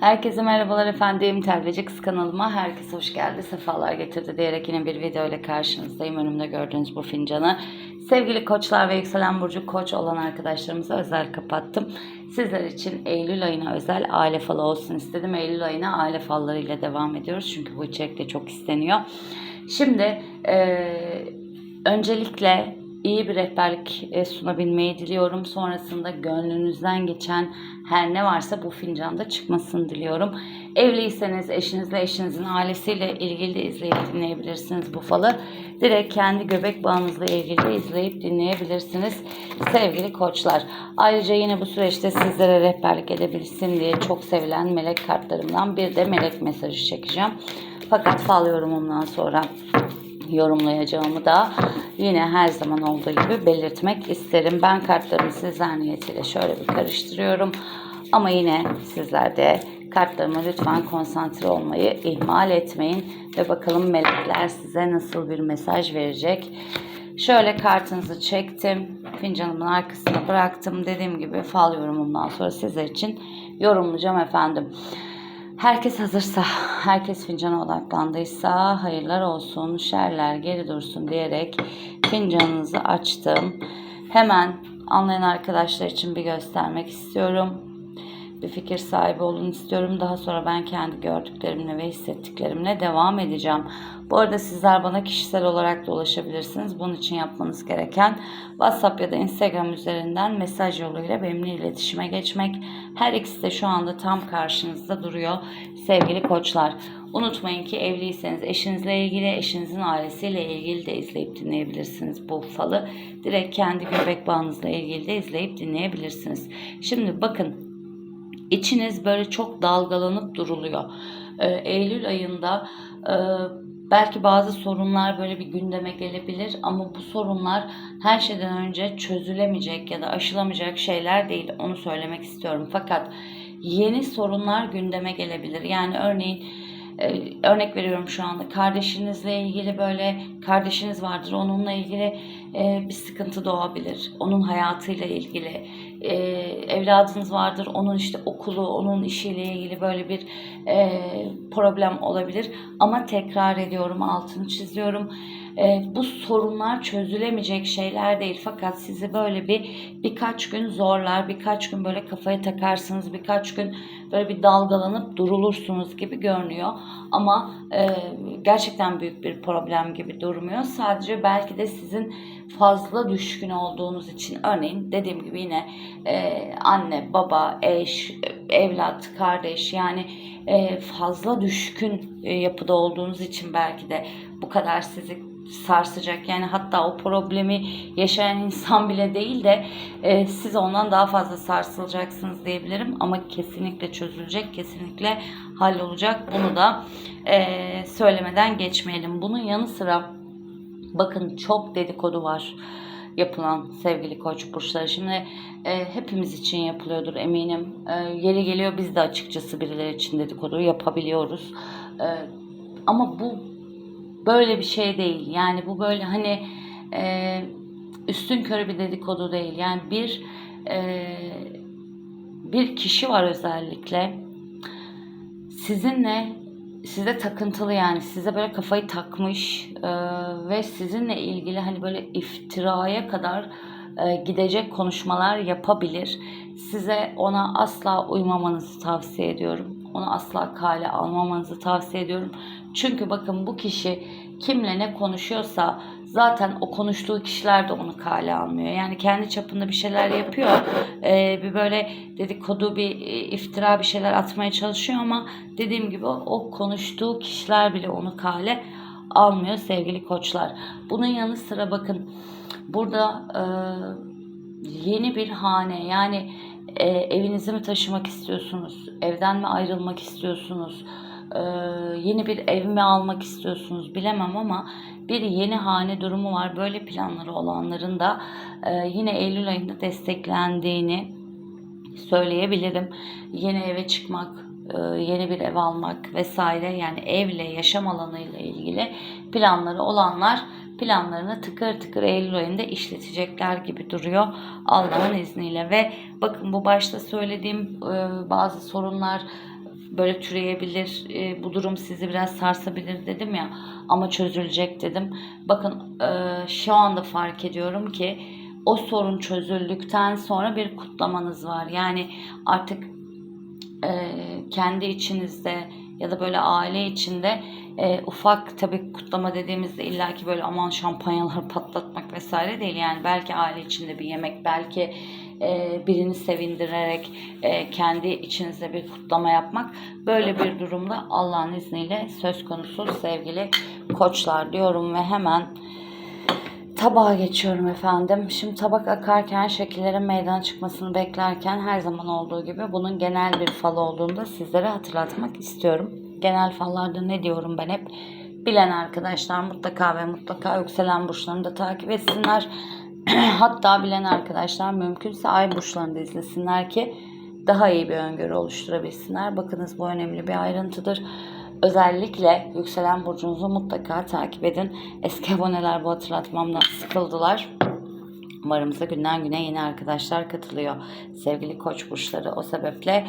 Herkese merhabalar efendim. Telveci Kız kanalıma herkes hoş geldi. Sefalar getirdi diyerek yine bir video ile karşınızdayım. Önümde gördüğünüz bu fincanı. Sevgili koçlar ve yükselen burcu koç olan arkadaşlarımıza özel kapattım. Sizler için Eylül ayına özel aile falı olsun istedim. Eylül ayına aile falları ile devam ediyoruz. Çünkü bu içerik de çok isteniyor. Şimdi eee, öncelikle iyi bir rehberlik e, sunabilmeyi diliyorum. Sonrasında gönlünüzden geçen her ne varsa bu fincanda çıkmasını diliyorum. Evliyseniz eşinizle eşinizin ailesiyle ilgili de izleyip dinleyebilirsiniz bu falı. Direkt kendi göbek bağınızla ilgili de izleyip dinleyebilirsiniz sevgili koçlar. Ayrıca yine bu süreçte sizlere rehberlik edebilsin diye çok sevilen melek kartlarımdan bir de melek mesajı çekeceğim. Fakat fal yorumumdan sonra yorumlayacağımı da yine her zaman olduğu gibi belirtmek isterim. Ben kartlarımı sizler niyetiyle şöyle bir karıştırıyorum. Ama yine sizler de kartlarıma lütfen konsantre olmayı ihmal etmeyin. Ve bakalım melekler size nasıl bir mesaj verecek. Şöyle kartınızı çektim. Fincanımın arkasına bıraktım. Dediğim gibi fal yorumumdan sonra sizler için yorumlayacağım efendim. Herkes hazırsa, herkes fincana odaklandıysa hayırlar olsun, şerler geri dursun diyerek fincanınızı açtım. Hemen anlayan arkadaşlar için bir göstermek istiyorum. Bir fikir sahibi olun istiyorum. Daha sonra ben kendi gördüklerimle ve hissettiklerimle devam edeceğim. Bu arada sizler bana kişisel olarak da ulaşabilirsiniz. Bunun için yapmanız gereken WhatsApp ya da Instagram üzerinden mesaj yoluyla benimle iletişime geçmek. Her ikisi de şu anda tam karşınızda duruyor sevgili koçlar. Unutmayın ki evliyseniz eşinizle ilgili, eşinizin ailesiyle ilgili de izleyip dinleyebilirsiniz bu falı. Direkt kendi göbek bağınızla ilgili de izleyip dinleyebilirsiniz. Şimdi bakın içiniz böyle çok dalgalanıp duruluyor. Ee, Eylül ayında e, belki bazı sorunlar böyle bir gündeme gelebilir ama bu sorunlar her şeyden önce çözülemeyecek ya da aşılamayacak şeyler değil. Onu söylemek istiyorum. Fakat yeni sorunlar gündeme gelebilir. Yani örneğin e, örnek veriyorum şu anda kardeşinizle ilgili böyle kardeşiniz vardır onunla ilgili e, bir sıkıntı doğabilir. Onun hayatıyla ilgili e, evladınız vardır onun işte okulu onun işiyle ilgili böyle bir e, problem olabilir. Ama tekrar ediyorum altını çiziyorum. E, bu sorunlar çözülemeyecek şeyler değil fakat sizi böyle bir birkaç gün zorlar birkaç gün böyle kafaya takarsınız birkaç gün böyle bir dalgalanıp durulursunuz gibi görünüyor ama e, gerçekten büyük bir problem gibi durmuyor sadece belki de sizin fazla düşkün olduğunuz için örneğin dediğim gibi yine e, anne baba eş evlat kardeş yani e, fazla düşkün e, yapıda olduğunuz için belki de bu kadar sizi sarsacak. Yani hatta o problemi yaşayan insan bile değil de e, siz ondan daha fazla sarsılacaksınız diyebilirim. Ama kesinlikle çözülecek, kesinlikle hallolacak. Bunu da e, söylemeden geçmeyelim. Bunun yanı sıra bakın çok dedikodu var yapılan sevgili koç burçları. Şimdi e, hepimiz için yapılıyordur eminim. E, yeri geliyor biz de açıkçası birileri için dedikodu yapabiliyoruz. E, ama bu böyle bir şey değil. Yani bu böyle hani e, üstün körü bir dedikodu değil. Yani bir e, bir kişi var özellikle sizinle size takıntılı yani size böyle kafayı takmış e, ve sizinle ilgili hani böyle iftiraya kadar e, gidecek konuşmalar yapabilir. Size ona asla uymamanızı tavsiye ediyorum. Onu asla kale almamanızı tavsiye ediyorum. Çünkü bakın bu kişi kimle ne konuşuyorsa zaten o konuştuğu kişiler de onu kale almıyor. Yani kendi çapında bir şeyler yapıyor. Ee, bir böyle dedikodu bir e, iftira bir şeyler atmaya çalışıyor ama dediğim gibi o konuştuğu kişiler bile onu kale almıyor sevgili koçlar. Bunun yanı sıra bakın burada e, yeni bir hane yani e, evinizi mi taşımak istiyorsunuz? Evden mi ayrılmak istiyorsunuz? e, yeni bir ev mi almak istiyorsunuz bilemem ama bir yeni hane durumu var. Böyle planları olanların da e, yine Eylül ayında desteklendiğini söyleyebilirim. Yeni eve çıkmak, e, yeni bir ev almak vesaire yani evle yaşam alanıyla ilgili planları olanlar planlarını tıkır tıkır Eylül ayında işletecekler gibi duruyor Allah'ın izniyle ve bakın bu başta söylediğim e, bazı sorunlar böyle türeyebilir. e, bu durum sizi biraz sarsabilir dedim ya ama çözülecek dedim. Bakın e, şu anda fark ediyorum ki o sorun çözüldükten sonra bir kutlamanız var. Yani artık e, kendi içinizde ya da böyle aile içinde e, ufak tabii kutlama dediğimizde illaki böyle aman şampanyalar patlatmak vesaire değil yani belki aile içinde bir yemek belki e, birini sevindirerek e, kendi içinizde bir kutlama yapmak böyle bir durumda Allah'ın izniyle söz konusu sevgili koçlar diyorum ve hemen Tabağa geçiyorum efendim. Şimdi tabak akarken şekillerin meydana çıkmasını beklerken her zaman olduğu gibi bunun genel bir fal olduğunu da sizlere hatırlatmak istiyorum. Genel fallarda ne diyorum ben hep? Bilen arkadaşlar mutlaka ve mutlaka yükselen burçlarını da takip etsinler. Hatta bilen arkadaşlar mümkünse ay burçlarını da izlesinler ki daha iyi bir öngörü oluşturabilsinler. Bakınız bu önemli bir ayrıntıdır. Özellikle yükselen burcunuzu mutlaka takip edin. Eski aboneler bu hatırlatmamdan sıkıldılar. Umarımıza günden güne yeni arkadaşlar katılıyor. Sevgili koç burçları o sebeple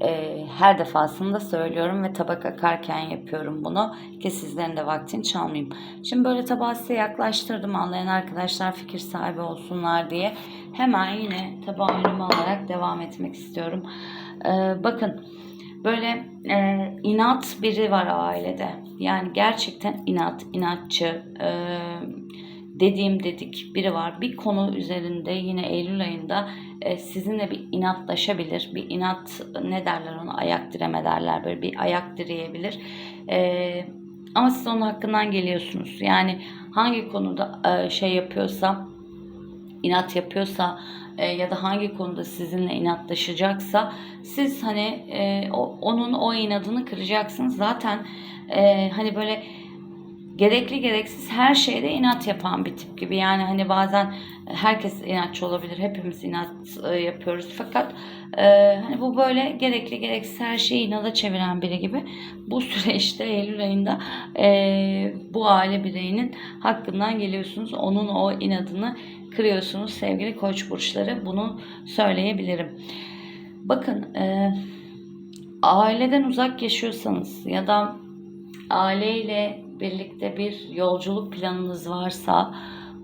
e, her defasında söylüyorum ve tabak akarken yapıyorum bunu ki sizlerin de vaktini çalmayayım. Şimdi böyle tabağı size yaklaştırdım anlayan arkadaşlar fikir sahibi olsunlar diye. Hemen yine tabağı önüme alarak devam etmek istiyorum. E, bakın böyle e, inat biri var ailede. Yani gerçekten inat, inatçı, e, dediğim dedik biri var. Bir konu üzerinde yine Eylül ayında e, sizinle bir inatlaşabilir. Bir inat ne derler ona ayak direme derler. Böyle bir ayak direyebilir. E, ama siz onun hakkından geliyorsunuz. Yani hangi konuda e, şey yapıyorsa inat yapıyorsa ya da hangi konuda sizinle inatlaşacaksa siz hani onun o inadını kıracaksınız. Zaten hani böyle gerekli gereksiz her şeyde inat yapan bir tip gibi. Yani hani bazen herkes inatçı olabilir. Hepimiz inat e, yapıyoruz. Fakat e, hani bu böyle gerekli gereksiz her şeyi inada çeviren biri gibi. Bu süreçte Eylül ayında e, bu aile bireyinin hakkından geliyorsunuz. Onun o inadını kırıyorsunuz sevgili koç burçları. Bunu söyleyebilirim. Bakın e, aileden uzak yaşıyorsanız ya da aileyle birlikte bir yolculuk planınız varsa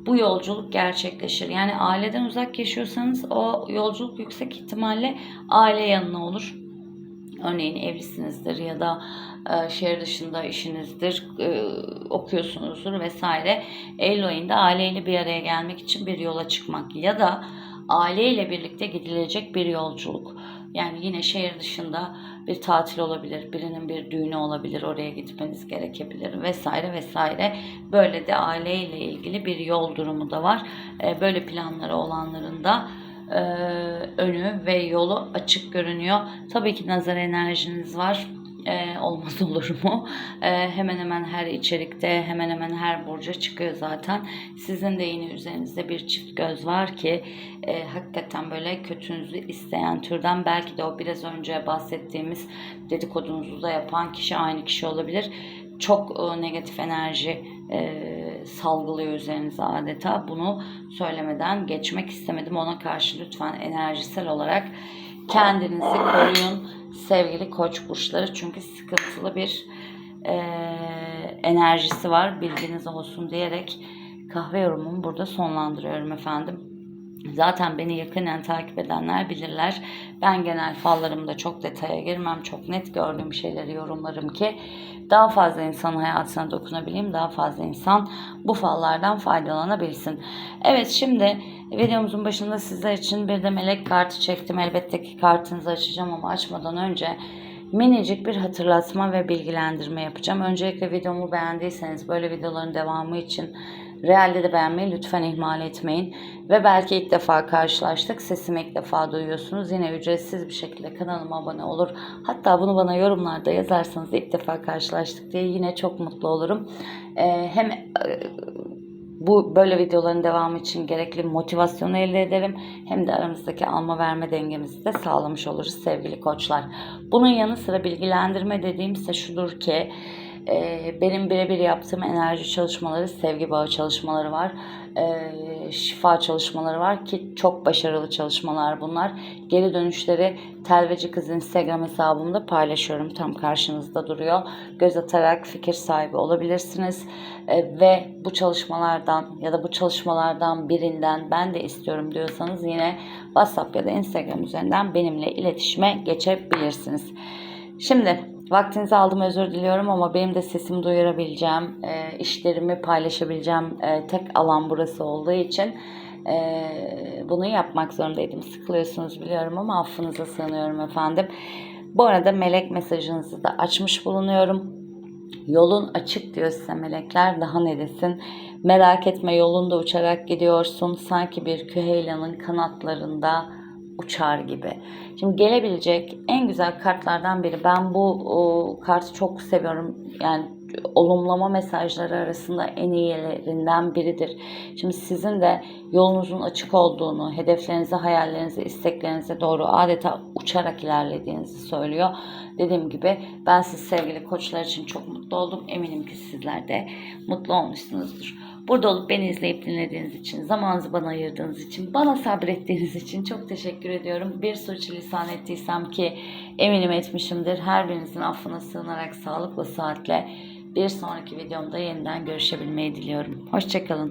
bu yolculuk gerçekleşir. Yani aileden uzak yaşıyorsanız o yolculuk yüksek ihtimalle aile yanına olur. Örneğin evlisinizdir ya da e, şehir dışında işinizdir, e, okuyorsunuzdur vesaire. Eylül ayında aileyle bir araya gelmek için bir yola çıkmak ya da aileyle birlikte gidilecek bir yolculuk. Yani yine şehir dışında bir tatil olabilir, birinin bir düğünü olabilir, oraya gitmeniz gerekebilir vesaire vesaire. Böyle de aileyle ilgili bir yol durumu da var. E, böyle planları olanların da e, önü ve yolu açık görünüyor. Tabii ki nazar enerjiniz var. Ee, olmaz olur mu? Ee, hemen hemen her içerikte, hemen hemen her burca çıkıyor zaten. Sizin de yine üzerinizde bir çift göz var ki e, hakikaten böyle kötünüzü isteyen türden belki de o biraz önce bahsettiğimiz dedikodunuzu da yapan kişi aynı kişi olabilir. Çok e, negatif enerji e, salgılıyor üzerinize adeta. Bunu söylemeden geçmek istemedim. Ona karşı lütfen enerjisel olarak kendinizi koruyun sevgili koç burçları. Çünkü sıkıntılı bir e, enerjisi var. Bilginiz olsun diyerek kahve yorumumu burada sonlandırıyorum efendim. Zaten beni yakinen takip edenler bilirler. Ben genel fallarımda çok detaya girmem. Çok net gördüğüm şeyleri yorumlarım ki daha fazla insan hayatına dokunabileyim. Daha fazla insan bu fallardan faydalanabilsin. Evet şimdi videomuzun başında sizler için bir de melek kartı çektim. Elbette ki kartınızı açacağım ama açmadan önce minicik bir hatırlatma ve bilgilendirme yapacağım. Öncelikle videomu beğendiyseniz böyle videoların devamı için Realde de beğenmeyi lütfen ihmal etmeyin. Ve belki ilk defa karşılaştık. Sesimi ilk defa duyuyorsunuz. Yine ücretsiz bir şekilde kanalıma abone olur. Hatta bunu bana yorumlarda yazarsanız ilk defa karşılaştık diye yine çok mutlu olurum. Ee, hem bu böyle videoların devamı için gerekli motivasyonu elde ederim. Hem de aramızdaki alma verme dengemizi de sağlamış oluruz sevgili koçlar. Bunun yanı sıra bilgilendirme dediğimse şudur ki benim birebir yaptığım enerji çalışmaları, sevgi bağı çalışmaları var. Ee, şifa çalışmaları var ki çok başarılı çalışmalar bunlar. Geri dönüşleri Telveci Kız Instagram hesabımda paylaşıyorum. Tam karşınızda duruyor. Göz atarak fikir sahibi olabilirsiniz. Ee, ve bu çalışmalardan ya da bu çalışmalardan birinden ben de istiyorum diyorsanız yine WhatsApp ya da Instagram üzerinden benimle iletişime geçebilirsiniz. Şimdi vaktinizi aldım özür diliyorum ama benim de sesimi duyurabileceğim, e, işlerimi paylaşabileceğim e, tek alan burası olduğu için e, bunu yapmak zorundaydım. Sıkılıyorsunuz biliyorum ama affınıza sığınıyorum efendim. Bu arada melek mesajınızı da açmış bulunuyorum. Yolun açık diyor size melekler. Daha ne desin? Merak etme yolunda uçarak gidiyorsun. Sanki bir küheylanın kanatlarında uçar gibi. Şimdi gelebilecek en güzel kartlardan biri. Ben bu o, kartı çok seviyorum. Yani olumlama mesajları arasında en iyilerinden biridir. Şimdi sizin de yolunuzun açık olduğunu, hedeflerinize, hayallerinize, isteklerinize doğru adeta uçarak ilerlediğinizi söylüyor. Dediğim gibi ben siz sevgili koçlar için çok mutlu oldum. Eminim ki sizler de mutlu olmuşsunuzdur. Burada olup beni izleyip dinlediğiniz için, zamanınızı bana ayırdığınız için, bana sabrettiğiniz için çok teşekkür ediyorum. Bir sürçülisan ettiysem ki eminim etmişimdir. Her birinizin affına sığınarak sağlıklı saatle bir sonraki videomda yeniden görüşebilmeyi diliyorum. Hoşçakalın.